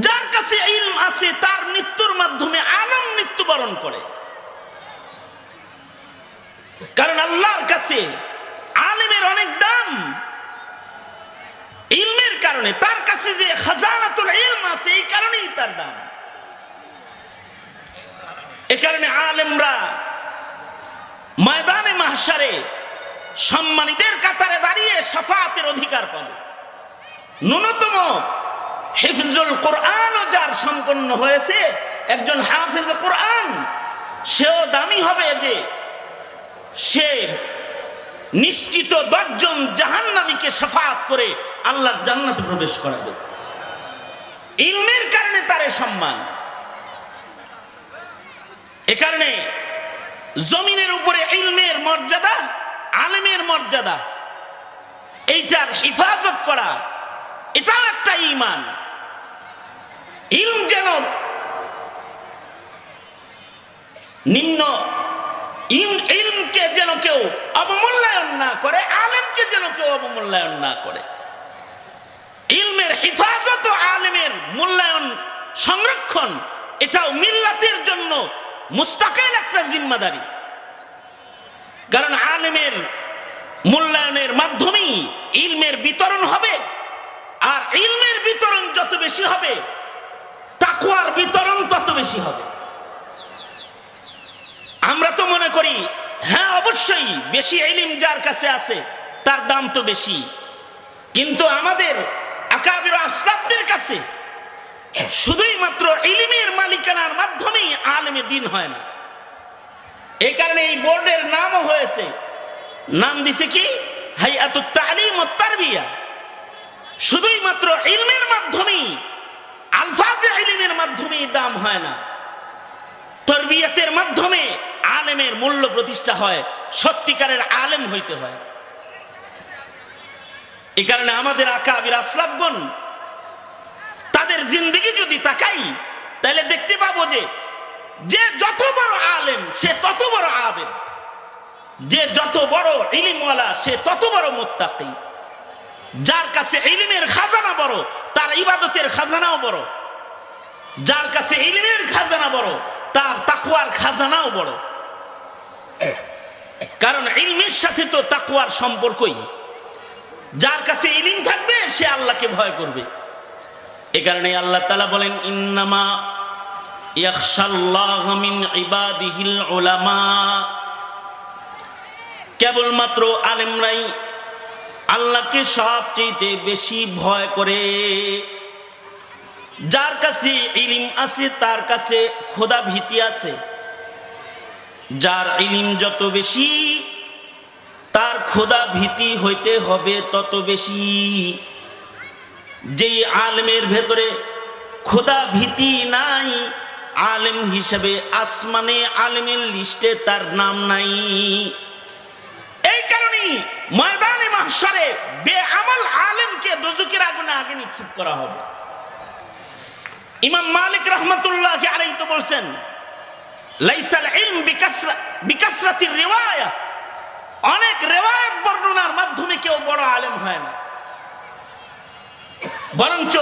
যার কাছে ইলম আছে, তার মৃত্যুর মাধ্যমে আলম মৃত্যুবরণ করে। কারণ আল্লাহর কাছে আলেমের অনেক দাম। ইলমের কারণে, তার কাছে যে খাজানাতুল ইলম আছে, এই কারণেই তার দাম। এ কারণে আলেমরা ময়দানে মাহসারে সম্মানীদের কাতারে দাঁড়িয়ে সাফাতের অধিকার পাবে। ন্যূনতম হিফজুল কোরআনও যার সম্পন্ন হয়েছে, একজন হাফিজ কোরআন, সেও দামি হবে যে সে নিশ্চিত দশজন জাহান্নামীকে সাফাত করে আল্লাহর জান্নাতে প্রবেশ করাবে। ইলমের কারণে তারে সম্মান। এ কারণে জমিনের উপরে ইলমের মর্যাদা, আলেমের মর্যাদা, এইটার হিফাজত করা, এটাও একটা ইমান ইলম যেন নিম্ন ইলমকে যেন কেউ অবমূল্যায়ন না করে, আলেমকে যেন কেউ অবমূল্যায়ন না করে। ইলমের হিফাজত ও আলেমের মূল্যায়ন সংরক্ষণ, এটাও মিল্লাতের জন্য মুস্তাকিল একটা জিম্মাদারি। কারণ আলেমের মূল্যায়নের মাধ্যমেই ইলমের বিতরণ হবে, আর ইলমের বিতরণ যত বেশি হবে তাকুয়ার বিতরণ তত বেশি হবে। আমরা তো মনে করি হ্যাঁ অবশ্যই, বেশি এলিম যার কাছে আছে, তার দাম তো বেশি। কিন্তু আমাদের আকাবির আশরাফদের কাছে শুধুই মাত্র ইলিমের মালিকানার মাধ্যমেই আলেমে দিন হয় না। এই কারণে এই বোর্ডের নামও হয়েছে। নাম দিছে কি? হাইয়াতু তালিম ও তারবিয়া। শুধুই মাত্র ইলমের মাধ্যমেই আলফাজে ইলিমের মাধ্যমেই দাম হয় না। তরবিয়তের মাধ্যমে আলেমের মূল্য প্রতিষ্ঠা হয়, সত্যিকারের আলেম হইতে হয়। এই কারণে আমাদের আকাবির আসলাফগণ, তাদের জিন্দগি যদি তাকাই, তাহলে দেখতে পাবো যে যে যত বড় আলেম, সে তত বড় আবেদ। যে যত বড় ইলিমওয়ালা, সে তত বড় মোত্তাকি। যার কাছে ইলিমের খাজানা বড়, তার ইবাদতের খাজানাও বড়। যার কাছে ইলিমের খাজানা বড়, তার তাকুয়ার খাজানাও বড়। কারণ ইলমের সাথে তো তাকুয়ার সম্পর্কই। যার কাছে ইলিম থাকবে, সে আল্লাহকে ভয় করবে। এ কারণে আল্লাহ তালা বলেন, ইন্নামা কেবলমাত্র আলেমরাই আল্লাহকে সবচেয়ে বেশি ভয় করে। যার কাছে ইলিম আছে, তার কাছে খোদা ভীতি আছে। যার ইলিম যত বেশি, তার খোদা ভীতি হইতে হবে তত বেশি। যেই আলেমের ভেতরে খোদা ভীতি নাই, আলেম হিসেবে আসমানে আলেমের লিস্টে তার নাম নাই। এই কারণেই ময়দানে মাহসারে বেআমল আলেমকে দোজকের আগুনে আগে নিক্ষেপ করা হবে। ইমাম মালিক রহমতুল্লাহ আলাই তো বলছেন, লাইসাল ইলম বিকাসরা বিকাসরাতির রিওয়ায়া। অনেক রেওয়ায়ত বর্ণনার মাধ্যমে কেউ বড় আলেম হয় না। বরঞ্চ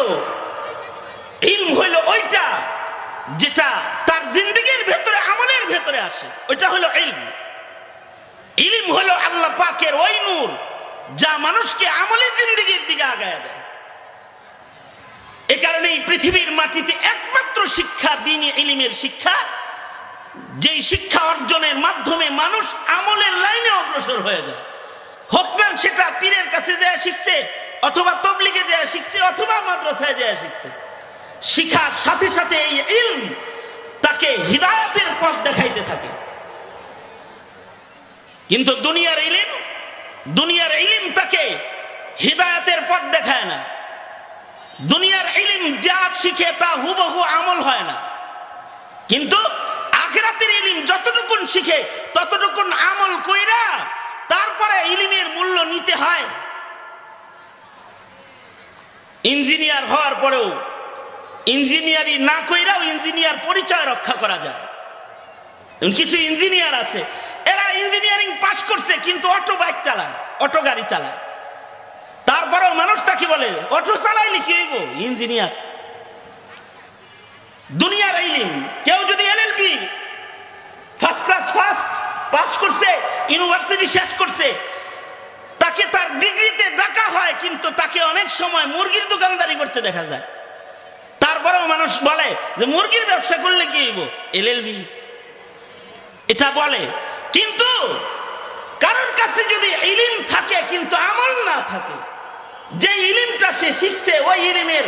ইলম হইল ওইটা যেটা তার জিন্দগির ভেতরে আমলের ভেতরে আসে। ওইটা হলো ইলম। ইলিম হলো আল্লাহ পাকের ওই নূর যা মানুষকে আমলে জিন্দগির দিকে আগায় দেয়। এ কারণে এই পৃথিবীর মাটিতে একমাত্র শিক্ষা দিনই ইলিমের শিক্ষা। যেই শিক্ষা অর্জনের মাধ্যমে মানুষ আমলের লাইনে অগ্রসর হয়ে যায়। হোক না সেটা পীরের কাছে যায় শিখছে, অথবা তবলিগে যায় শিখছে, অথবা মাদ্রাসায় যায় শিখছে। শিখার সাথে সাথে এই ইলম তাকে হৃদায়তের পথ দেখাইতে থাকে। কিন্তু দুনিয়ার ইলিম দুনিয়ার ইলিম তাকে হৃদায়তের পথ দেখায় না। দুনিয়ার ইলিম যা শিখে তা হুবহু আমল হয় না। কিন্তু আখেরাতের ইলিম যতটুকুন শিখে, ততটুকুন আমল কইরা তারপরে ইলিমের মূল্য নিতে হয়। ইঞ্জিনিয়ার হওয়ার পরেও ইঞ্জিনিয়ারিং না কইরাও ইঞ্জিনিয়ার পরিচয় রক্ষা করা যায়। কিছু ইঞ্জিনিয়ার আছে এরা ইঞ্জিনিয়ারিং পাশ করছে, কিন্তু অটো বাইক চালায় অটো গাড়ি চালায়। তারপরেও মানুষ তাকে বলে অটো চালাইলে কি হইব? ইঞ্জিনিয়ার দুনিয়ার ইলিম কেউ যদি LLB first class first pass করছে ইউনিভার্সিটি শেষ করছে, তাকে তার ডিগ্রিতে ডাকা হয়, কিন্তু তাকে অনেক সময় মুরগির দোকানদারি করতে দেখা যায়। তারপরেও মানুষ বলে যে, মুরগির ব্যবসা করলে কি হইব? এলএলবি এটা বলে। কিন্তু কারোর কাছে যদি ইলিম থাকে, কিন্তু আমল না থাকে, যে ইলিমটা সে শিখছে, ওই ইলিমের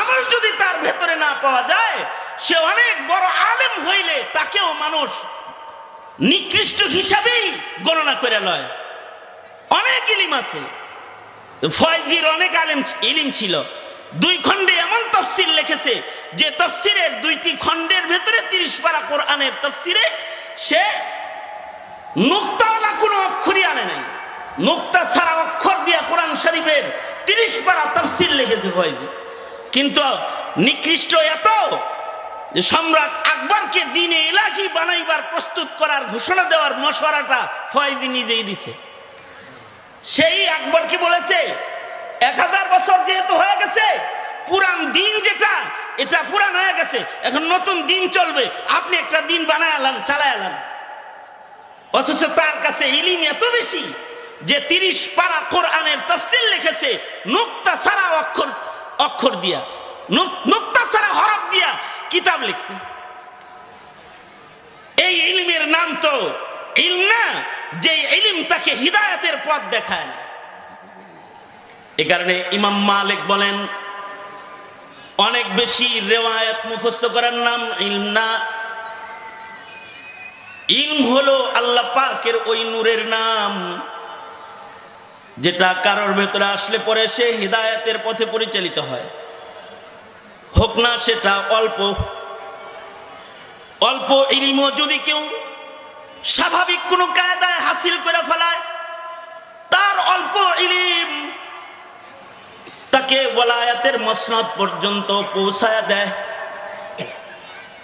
আমল যদি তার ভেতরে না পাওয়া যায়, সে অনেক বড় আলেম হইলে তাকেও মানুষ নিকৃষ্ট হিসাবেই গণনা করে লয়। অনেক ইলিম আছে। ফয়জির অনেক আলেম ইলিম ছিল। দুই খণ্ডে এমন তফসিল লিখেছে যে তফসিরের দুইটি খণ্ডের ভেতরে তিরিশ পারা কোরআনের তফসিরে সে নুক্তাওয়ালা কোনো অক্ষরই আনে নাই। নুক্তা ছাড়া অক্ষর দিয়া কোরআন শরীফের তিরিশ পারা তফসিল লিখেছে ফয়জি। কিন্তু নিকৃষ্ট এত যে সম্রাট আকবরকে দিনে এলাকি বানাইবার, প্রস্তুত করার ঘোষণা দেওয়ার মশওয়ারাটা ফয়জি নিজেই দিছে। সেই আকবরকে বলেছে, এক হাজার বছর যেহেতু হয়ে গেছে, পুরান দিন যেটা, এটা পুরান হয়ে গেছে, এখন নতুন দিন চলবে, আপনি একটা দিন বানায় আলান, চালায় আলান। অথচ তার কাছে ইলিম এত বেশি যে তিরিশ পারা কোরআনের তফসিল লিখেছে, নুক্তা সারা অক্ষর অক্ষর দিয়া, নুক- নুক্তা সারা হরফ দিয়া কিতাব লিখছে। এই ইলমের নাম তো ইলম না, যে ইলিম তাকে হিদায়তের পথ দেখায় না। এ কারণে ইমাম মালিক বলেন, অনেক বেশি রেওয়ায়ত মুখস্থ করার নাম ইলম না ইলম হলো আল্লাহ পাকের ওই নূরের নাম। যেটা কারোর ভেতরে আসলে পরে সে হৃদায়তের পথে পরিচালিত হয়। হোক না সেটা অল্প। অল্প ইলিমও যদি কেউ স্বাভাবিক কোনো কায়দায় হাসিল করে ফেলায়, তার অল্প ইলিম তাকে ওলায়াতের মসনদ পর্যন্ত পৌঁছায় দেয়।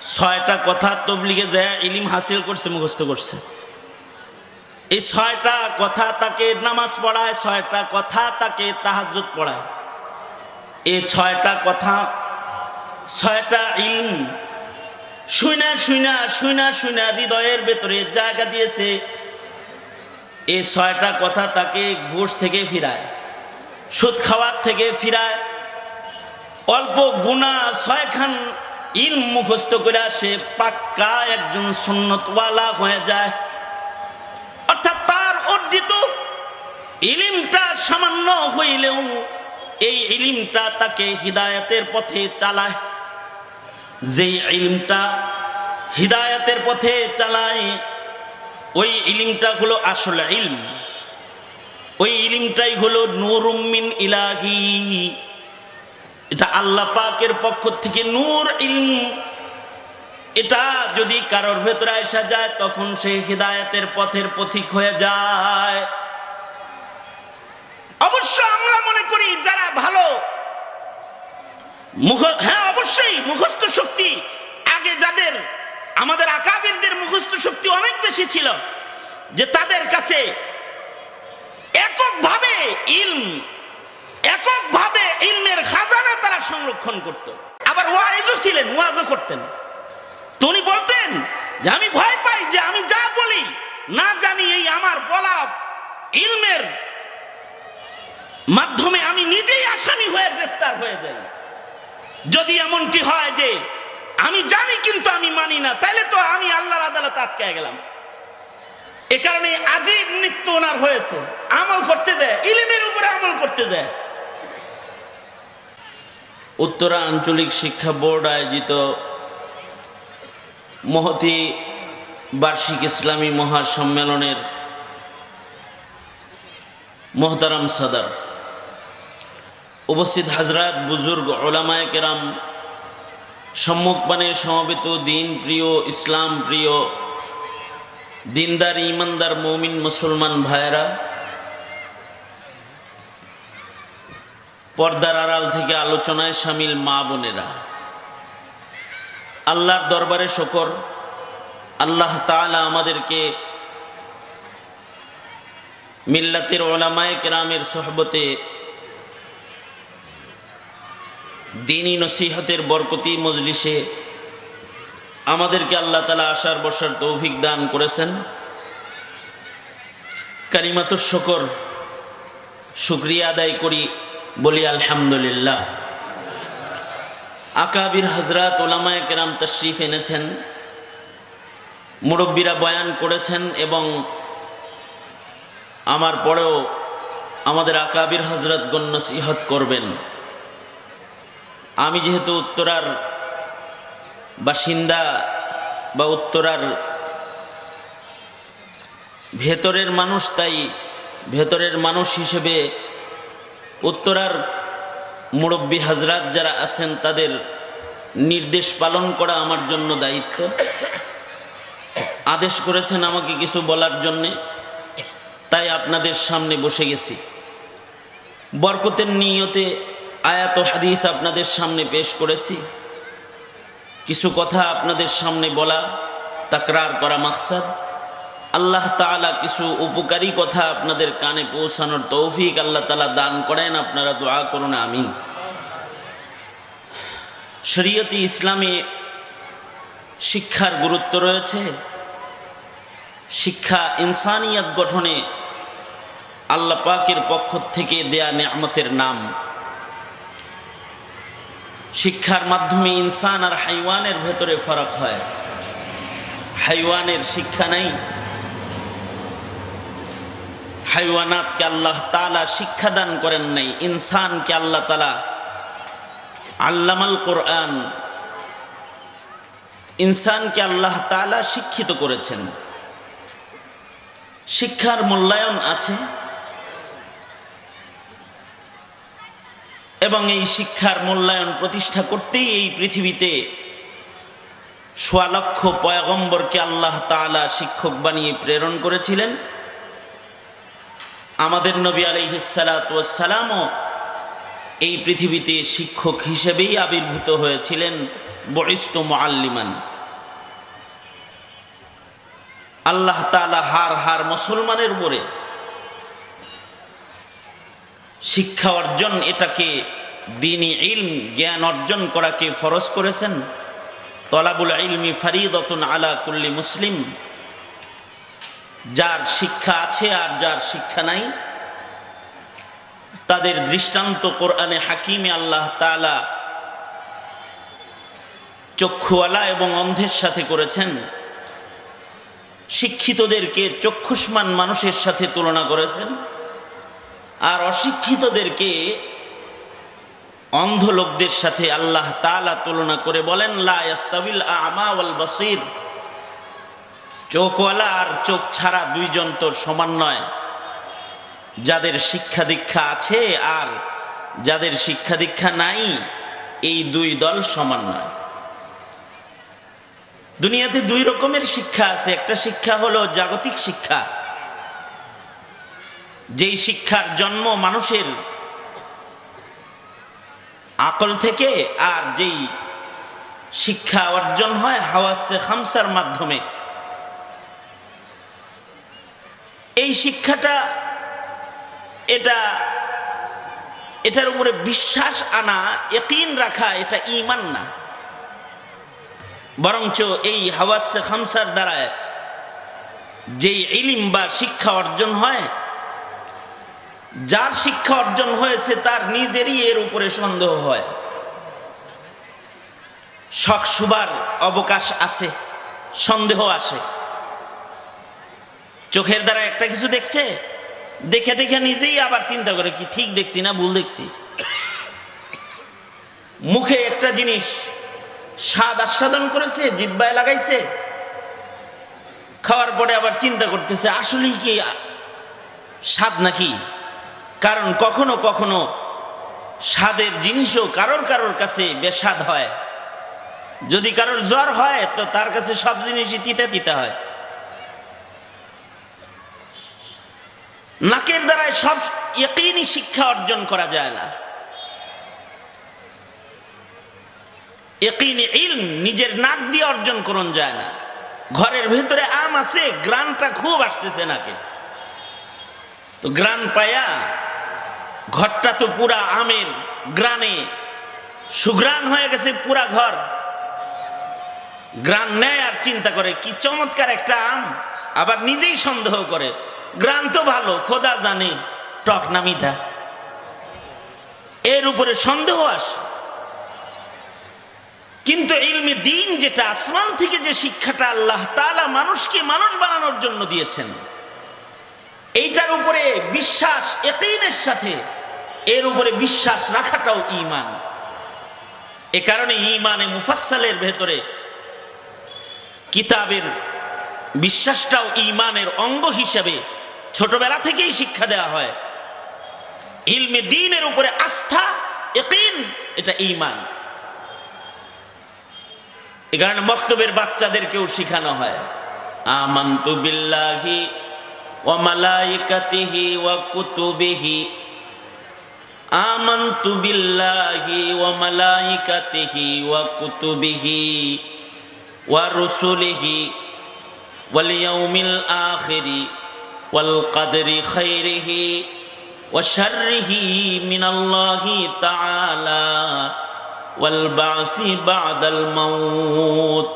ছয়টা কথা তবলিগে যায় ইলিম হাসিল করছে, মুখস্থ করছে। এই ছয়টা কথা তাকে নামাজ পড়ায়, ছয়টা কথা তাকে তাহাজুদ পড়ায়। এই ছয়টা কথা, ছয়টা ইলম শুইনা শুইনা শুইনা শুইনা হৃদয়ের ভেতরে জায়গা দিয়েছে। এই ছয়টা কথা তাকে ঘুষ থেকে ফিরায়, সুদ খাওয়ার থেকে ফিরায়। অল্প গুণা ছয়খান ইলম মুখস্থ করে সে পাক্কা একজন সুন্নতওয়ালা হয়ে যায়। অর্থাৎ তার অর্জিত ইলিমটা সামান্য হইলেও এই ইলিমটা তাকে হিদায়তের পথে চালায়। যেই ইলিমটা হিদায়তের পথে চালায়, ওই ইলিমটা হলো আসল ইলম। ওই ইলিমটাই হলো নুরুমিন ইলাহি। এটা আল্লাহ পাকের পক্ষ থেকে নূর ইলম। এটা যদি কারোর ভেতরে আসা যায়, তখন সে হৃদায়তের পথের পথিক হয়ে যায়। অবশ্য আমরা মনে করি যারা ভালো হ্যাঁ অবশ্যই মুখস্থ শক্তি। আগে যাদের, আমাদের আকাবিরদের মুখস্থ শক্তি অনেক বেশি ছিল, যে তাদের কাছে এককভাবে ইলম, এককভাবে সংরক্ষণ করত আবার ওয়াইজও ছিলেন, ওয়াজও করতেন। তো উনি বলতেন যে, আমি ভয় পাই যে আমি যা বলি, না জানি এই আমার বলা ইলমের মাধ্যমে আমি নিজেই আসামি হয়ে গ্রেফতার হয়ে যাই। যদি এমনটি হয় যে, আমি জানি কিন্তু আমি মানি না তাহলে তো আমি আল্লাহর আদালতে আটকে গেলাম। এ কারণে আজীব মৃত্যু ওনার হয়েছে। আমল করতে যায়, ইলিমের উপরে আমল করতে যায়। উত্তরা আঞ্চলিক শিক্ষা বোর্ড আয়োজিত মহতি বার্ষিক ইসলামী মহাসম্মেলনের মোহতারাম সদর। উপস্থিত হাজরাত বুজুর্গ ওলামায় কেরাম সম্মুখপানে সমবেত দিন প্রিয়, ইসলাম প্রিয়, দিনদার ইমানদার মৌমিন, মুসলমান ভাইয়েরা পর্দার আড়াল থেকে আলোচনায় সামিল মা বোনেরা। আল্লাহর দরবারে শকর। আল্লাহ তাআলা আমাদেরকে মিল্লাতের ওলামায়ে কেরামের সহবতে দিনী নসিহতের বরকতি মজলিসে আমাদেরকে আল্লাহ তালা আসার বসার তৌফিক দান করেছেন। কারিমাতুর শকর শুক্রিয়া আদায় করি। বলি, আলহামদুলিল্লাহ। আকাবির হজরত ওলামায় কেরাম তশরিফ এনেছেন, মুরব্বীরা বয়ান করেছেন এবং আমার পরেও আমাদের আকাবির হজরত গণ্য সিহত করবেন। আমি যেহেতু উত্তরার বাসিন্দা বা উত্তরার ভেতরের মানুষ, তাই ভেতরের মানুষ হিসেবে উত্তরার মুরব্বী হাজরাত যারা আছেন, তাদের নির্দেশ পালন করা আমার জন্য দায়িত্ব। আদেশ করেছেন আমাকে কিছু বলার জন্যে, তাই আপনাদের সামনে বসে গেছি। বরকতের নিয়তে আয়াত হাদিস আপনাদের সামনে পেশ করেছি। কিছু কথা আপনাদের সামনে বলা, তাকরার করা মাকসাদ। আল্লাহ তাআলা কিছু উপকারী কথা আপনাদের কানে পৌঁছানোর তৌফিক আল্লাহ তাআলা দান করেন, আপনারা দোয়া করুন, আমিন। শরীয়তি ইসলামে শিক্ষার গুরুত্ব রয়েছে। শিক্ষা ইনসানিয়াত গঠনে আল্লাহ পাকের পক্ষ থেকে দেয়া নেয়ামতের নাম। শিক্ষার মাধ্যমে ইনসান আর হাইওয়ানের ভেতরে ফারাক হয়। হাইওয়ানের শিক্ষা নাই। হাইওয়ানাতকে আল্লাহ তালা শিক্ষাদান করেন নাই, ইনসানকে আল্লাহ তালা আল্লামাল কোরআন, ইনসানকে আল্লাহ তালা শিক্ষিত করেছেন। শিক্ষার মূল্যায়ন আছে এবং এই শিক্ষার মূল্যায়ন প্রতিষ্ঠা করতেই এই পৃথিবীতে সোয়ালক্ষ পয়গম্বরকে আল্লাহ তালা শিক্ষক বানিয়ে প্রেরণ করেছিলেন। আমাদের নবী আলহিসালামও এই পৃথিবীতে শিক্ষক হিসেবেই আবির্ভূত হয়েছিলেন। বরিষ্ঠ মোয়াল্লিমান আল্লাহ তালা হার হার মুসলমানের উপরে শিক্ষা অর্জন এটাকে দিনী ইলম, জ্ঞান অর্জন করাকে ফরজ করেছেন। তলাবুল ইলমি ফারিদতুন আলা কুল্লি মুসলিম। যার শিক্ষা আছে আর যার শিক্ষা নাই, তাদের দৃষ্টান্ত কোরআনে হাকিমে আল্লাহ তালা চক্ষুওয়ালা এবং অন্ধের সাথে করেছেন। শিক্ষিতদেরকে চক্ষুষ্মান মানুষের সাথে তুলনা করেছেন। আর অশিক্ষিতদেরকে অন্ধ লোকদের সাথে আল্লাহ তালা তুলনা করে বলেন লাস্তাবিল আমা ওয়াল বসির। চোখওয়ালা আর চোখ ছাড়া দুইজন তোর সমান নয়। যাদের শিক্ষা দীক্ষা আছে আর যাদের শিক্ষা দীক্ষা নাই, এই দুই দল সমান নয়। দুনিয়াতে দুই রকমের শিক্ষা আছে। একটা শিক্ষা হলো জাগতিক শিক্ষা। যেই শিক্ষার জন্ম মানুষের আকল থেকে আর যেই শিক্ষা অর্জন হয় হাওয়াসে খামসার মাধ্যমে। এই শিক্ষাটা এটা, এটার উপরে বিশ্বাস আনা একিন রাখা, এটা ইমান না। বরঞ্চ এই হাওয়াসে খামসার দ্বারায় যেই ইলিম বা শিক্ষা অর্জন হয়, যার শিক্ষা অর্জন হয়েছে তার নিজেরই এর উপরে সন্দেহ হয়। শখ সুবার অবকাশ আছে, সন্দেহ আসে। চোখের দ্বারা একটা কিছু দেখছে? দেখে দেখে নিজেই আবার চিন্তা করে কি ঠিক দেখছি না ভুল দেখছি? মুখে একটা জিনিস স্বাদ আস্বাদন করেছে, জিব্বায় লাগাইছে, খাওয়ার পরে আবার চিন্তা করতেছে, আসলেই কি স্বাদ নাকি? কারণ কখনো কখনো স্বাদের জিনিসও কারোর কারোর কাছে বেস্বাদ হয়। যদি কারোর জ্বর হয়, তো তার কাছে সব জিনিসই তিতা তিতা হয়। নাকের দ্বারায় সব একইনি শিক্ষা অর্জন করা যায় না। নিজের নাক দিয়ে অর্জন করুন যায় না। ঘরের ভেতরে আম আছে, গ্রানটা খুব আসতেছে নাকে। তো গ্রান পায়া, ঘরটা তো পুরা আমের গ্রানে। সুগ্রান হয়ে গেছে পুরা ঘর। গ্রান নেয় আর চিন্তা করে, কি চমৎকার একটা আম। আবার নিজেই সন্দেহ করে গ্রান তো ভালো, খোদা জানে, টক না মিঠা। এর উপরে সন্দেহ আসে। কিন্তু ইলমে দিন যেটা, আসমান থেকে যে শিক্ষাটা আল্লাহ তাআলা মানুষকে মানুষ বানানোর জন্য দিয়েছেন, এইটার উপরে বিশ্বাস একিনের সাথে এর উপরে বিশ্বাস রাখাটাও ঈমান। এ কারণে ঈমানে মুফাসসালের ভেতরে কিতাবের বিশ্বাসটাও ঈমানের অঙ্গ হিসেবে ছোটবেলা থেকেই শিক্ষা দেওয়া হয়। ইলমে দিনের উপরে আস্থা একিন এটা ইমান এ কারণে মক্তবের বাচ্চাদেরকেও শেখানো হয়। আমান্তু বিল্লাহি ওয়া মালাইকাতিহি ওয়া কুতুবিহি। আমান্তু বিল্লাহি ওয়া মালাইকাতিহি ওয়া কুতুবিহি ওয়া রুসুলিহি ওয়াল ইয়াউমিল আখিরি। ওয়াল কদরি খাইরিহি ওয়া শাররিহি মিনাল্লাহি তাআলা والبعث بعد الموت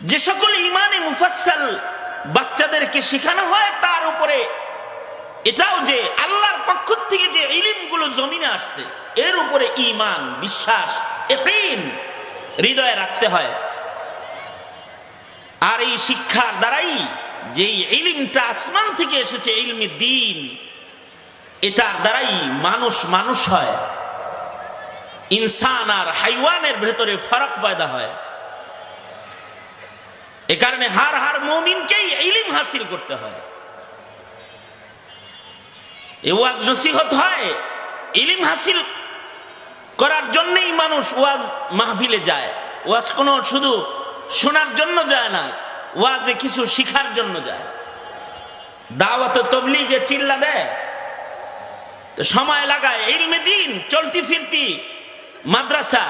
যে সকল ইমানে মুফাসসাল বাচ্চাদেরকে শেখানো হয় তার উপরে এটাও যে আল্লাহর পক্ষ থেকে যে ইলিমগুলো জমিনে আসছে এর উপরে ইমান বিশ্বাস একিন হৃদয়ে রাখতে হয় আর এই শিক্ষার দ্বারাই যে ইলিমটা আসমান থেকে এসেছে, ইলমি দিন, এটার দ্বারাই মানুষ মানুষ হয়। ইনসান আর হাইওয়ানের ভেতরে ফারাক পয়দা হয়। এ কারণে হার হার মমিনকেই ইলিম হাসিল করতে হয়। ওয়াজ নসিহত হয়, ইলিম হাসিল করার জন্যই মানুষ ওয়াজ মাহফিলে যায়। ওয়াজ কোনো শুধু শোনার জন্য যায় না ওয়াজে কিছু শিখার জন্য যায়। দাওয়াত তবলিগে চিল্লা দেয়। সময় লাগায়, ইলমে দিন, চলতি ফিরতি, মাদ্রাসা,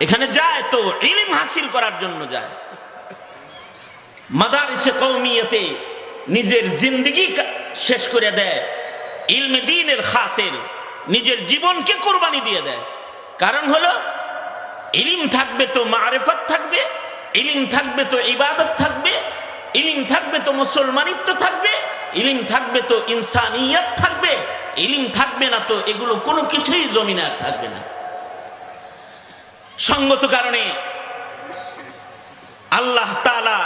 এখানে যায় তো ইলিম হাসিল করার জন্য যায়। মাদারিসে কৌমিয়তে নিজের জিন্দগি শেষ করে দেয়। ইলমে দিনের খাতের নিজের জীবনকে কোরবানি দিয়ে দেয়। কারণ হলো, ইলিম থাকবে তো মারেফত থাকবে ইলিম থাকবে তো ইবাদত থাকবে, ইলিম থাকবে তো মুসলমানিত্ব থাকবে, ইলিম থাকবে তো ইনসানিয়ত থাকবে, ইলিম থাকবে না তো এগুলো কোনো কিছুই জমিনে আর থাকবে না। সঙ্গত কারণে আল্লাহ তালা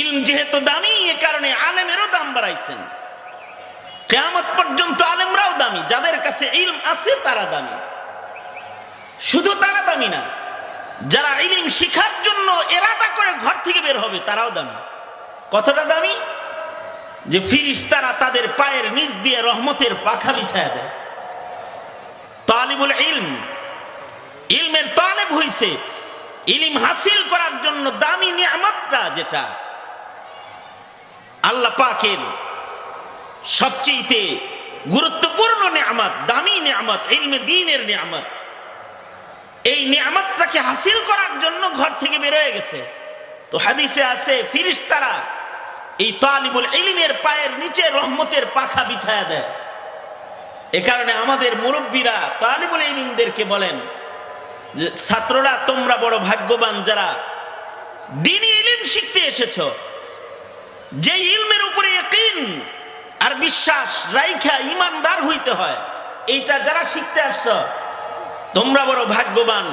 ইলম যেহেতু দামি, এ কারণে আলেমেরও দাম বাড়াইছেন। কেয়ামত পর্যন্ত আলেমরাও দামি, যাদের কাছে ইলম আছে তারা দামি। শুধু তারা দামি না যারা ইলিম শিখার জন্য এরাদা করে ঘর থেকে বের হবে, তারাও দামি। কতটা দামি? যে ফিরিস তারা তাদের পায়ের নিচ দিয়ে রহমতের পাখা বিছায়া দেয়। তালিবুল ইলম, ইলমের তালেব হইছে। ইলিম হাসিল করার জন্য দামি নিয়ামতটা যেটা? আল্লাহ পাকের সবচেয়ে গুরুত্বপূর্ণ নিয়ামত, দামি নিয়ামত, ইলমে দিনের নিয়ামত। এই নিয়ামতটাকে হাসিল করার জন্য ঘর থেকে বেরোয় গেছে। তো হাদিসে আছে ফিরিস তারা এই তালিবুল ইলিমের পায়ের নিচে রহমতের পাখা বিছায়া দেয়। এ কারণে আমাদের মুরব্বীরা তালিবুল ইলিমদেরকে বলেন যে, ছাত্ররা, তোমরা বড় ভাগ্যবান যারা দিনই ইলিম শিখতে এসেছ। যে ইলমের উপরে ইকিন আর বিশ্বাস রাইখা ইমানদার হইতে হয়, এইটা যারা শিখতে আসছ তোমরা বড় ভাগ্যবান।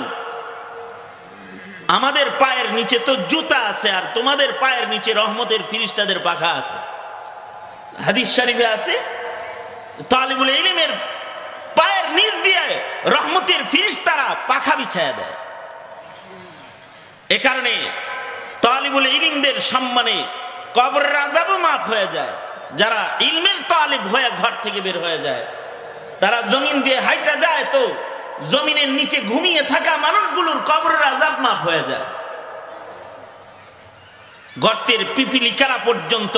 আমাদের পায়ের নিচে তো জুতা আছে, আর তোমাদের পায়ের নিচে রহমতের ফিরিস্তাদের পাখা আছে। হাদিস শরীফে আছে, তালিবুল ইলিমের পায়ের নিচ দিয়ে রহমতের ফিরিস্তারা পাখা বিছায়া দেয়। এ কারণে তালিবুল ইলিমদের সম্মানে কবর রাজাবও মাফ হয়ে যায়। যারা ইলমের তালিব হয়ে ঘর থেকে বের হয়ে যায়, তারা জমিন দিয়ে হাইটা যায় তো জমিনের নিচে ঘুমিয়ে থাকা মানুষগুলোর কবরের আজাব মাফ হয়ে যায়। গর্তের পিপিলিকারা পর্যন্ত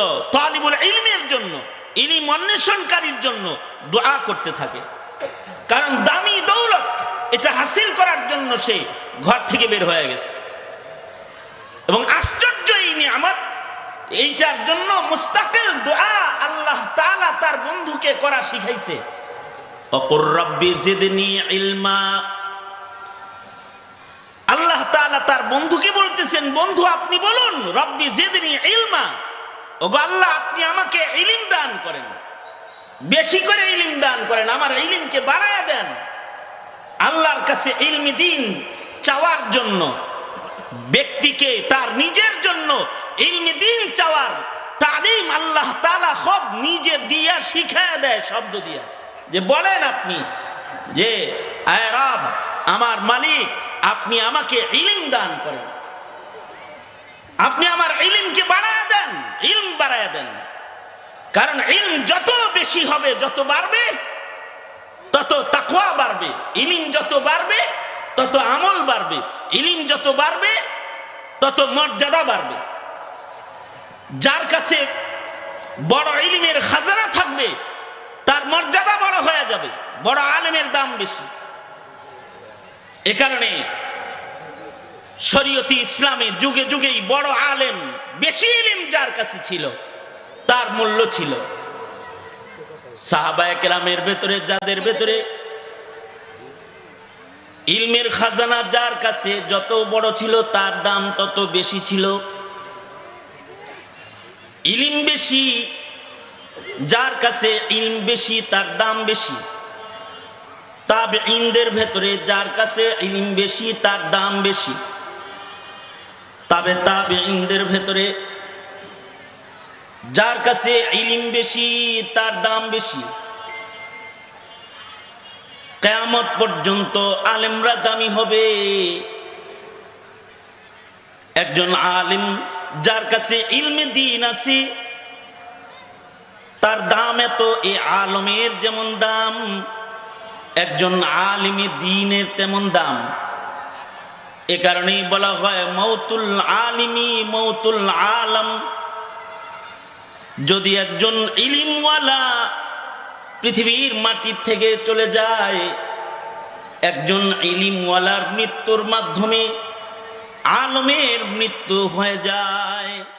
ইলমের জন্য, ইলিম অন্বেষণকারীর জন্য দোয়া করতে থাকে। কারণ দামি দৌলত, এটা হাসিল করার জন্য সে ঘর থেকে বের হয়ে গেছে। এবং আশ্চর্য এই নিয়ামত, এইটার জন্য মুস্তাকিল দোয়া আল্লাহ তাআলা তার বন্ধুকে করা শিখাইছে। অকুর রব্বি জিদনি আল্লাহ বন্ধুকে বলতেছেন, বন্ধু, আপনি বলুন, রব্বি জেদিনী ইলমা। ওগো আল্লাহ, আপনি আমাকে ইলিম দান করেন। বেশি করে ইলিম দান করেন, আমার ইলিমকে বাড়ায়া দেন। আল্লাহর কাছে ইলমি দিন চাওয়ার জন্য, ব্যক্তিকে তার নিজের জন্য ইলমি দিন চাওয়ার তালিম আল্লাহ তালা সব নিজে দিয়া শিখায় দেয়, শব্দ দিয়া। যে বলেন আপনি যে রব, আমার মালিক, আপনি আমাকে ইলিম দান করেন। আপনি আমার ইলিমকে বাড়ায় দেন, ইলম বাড়ায় দেন। কারণ ইলম যত বেশি হবে, যত বাড়বে, তত তাকওয়া বাড়বে। ইলিম যত বাড়বে, তত আমল বাড়বে। ইলিম যত বাড়বে, তত মর্যাদা বাড়বে। যার কাছে বড় ইলিমের খাজানা থাকবে তার মর্যাদা বড় হয়ে যাবে, বড় আলেমের দাম বেশি। এ কারণে শরীয়তি ইসলামে যুগে যুগেই বড় আলেম, বেশি ইলিম যার কাছে ছিল, তার মূল্য ছিল। সাহাবায় কেরামের ভেতরে, যাদের ভেতরে ইলমের খাজানা যার কাছে যত বড় ছিল, তার দাম তত বেশি ছিল। ইলিম বেশি যার কাছে ইলম বেশি, তার দাম বেশি। তাবে ইনদের ভেতরে যার কাছে ইলিম বেশি, তার দাম বেশি। তবে তাবে ইনদের ভেতরে যার কাছে ইলিম বেশি, তার দাম বেশি। কেয়ামত পর্যন্ত আলেমরা দামি হবে। একজন আলিম যার কাছে ইলমে দিন আছে তার দাম এত, এ আলমের যেমন দাম, একজন আলিমে দিনের তেমন দাম। এ কারণেই বলা হয়, মৌতুল আলিমি মৌতুল আলম, যদি একজন ইলিমওয়ালা পৃথিবীর মাটির থেকে চলে যায়, একজন ইলিমওয়ালার মৃত্যুর মাধ্যমে আলমের মৃত্যু হয়ে যায়।